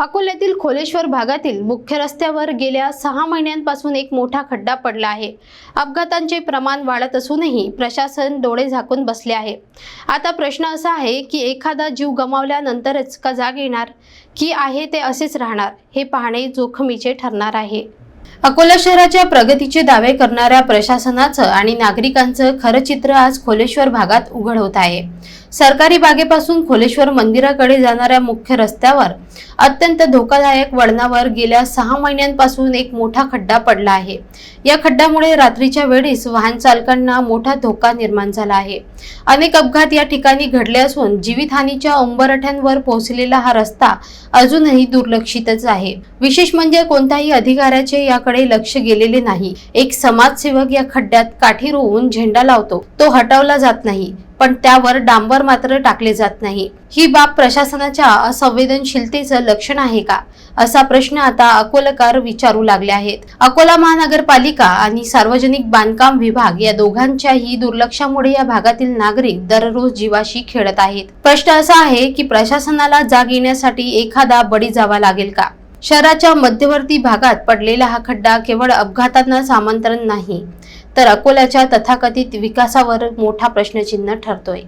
अकोल्यातील खोलेश्वर भागातील मुख्य रस्त्यावर गेल्या सहा महिन्यांपासून एक मोठा खड्डा पडला आहे. अपघातांचे प्रमाण वाढत असूनही प्रशासन डोळे झाकून बसले आहे. आता प्रश्न असा आहे की एखादा जीव गमावल्यानंतरच का जाग येणार? की आहे ते असेच राहणार? हे पाहणे जोखमीचे ठरणार आहे. अकोला शहराच्या प्रगतीचे दावे करणाऱ्या प्रशासनाचं आणि नागरिकांचं खरं चित्र आज खोलेश्वर भागात उघड होत आहे. सरकारी बागेपासून खोलेश्वर मंदिराकडे जाणाऱ्या मुख्य रस्त्यावर अत्यंत धोकादायक वळणावर गेल्या सहा महिन्यांपासून एक मोठा खड्डा पडला आहे. या खड्ड्यामुळे रात्रीच्या वेळेस वाहन चालकांना मोठा धोका निर्माण झाला आहे. अनेक अपघात या ठिकाणी घडले असून जीवितहानीच्या उंबरठ्यांवर पोहोचलेला हा रस्ता अजूनही दुर्लक्षितच आहे. विशेष म्हणजे कोणत्याही अधिकाऱ्याचे याकडे लक्ष गेलेले नाही. एक समाजसेवक या खड्ड्यात काठी रोवून झेंडा लावतो. तो हटवला जात नाही पण त्यावर डांबर मात्र टाकले जात नाही. ही बाब प्रशासनाच्या असंवेदनशीलतेचं लक्षण आहे का? असा प्रश्न आता अकोलकार विचारू लागले आहेत. अकोला महानगरपालिका आणि सार्वजनिक बांधकाम विभाग या दोघांच्याही दुर्लक्षामुळे या भागातील नागरिक दररोज जीवाशी खेळत आहेत. प्रश्न असा आहे की प्रशासनाला जाग येण्यासाठी एखादा बळी जावा लागेल का? शहराच्या मध्यवर्ती भागात पडलेला हा खड्डा केवळ अपघातांना सामांतरण नाही तर अकोल्याच्या तथाकथित विकासावर मोठा प्रश्नचिन्ह ठरतोय.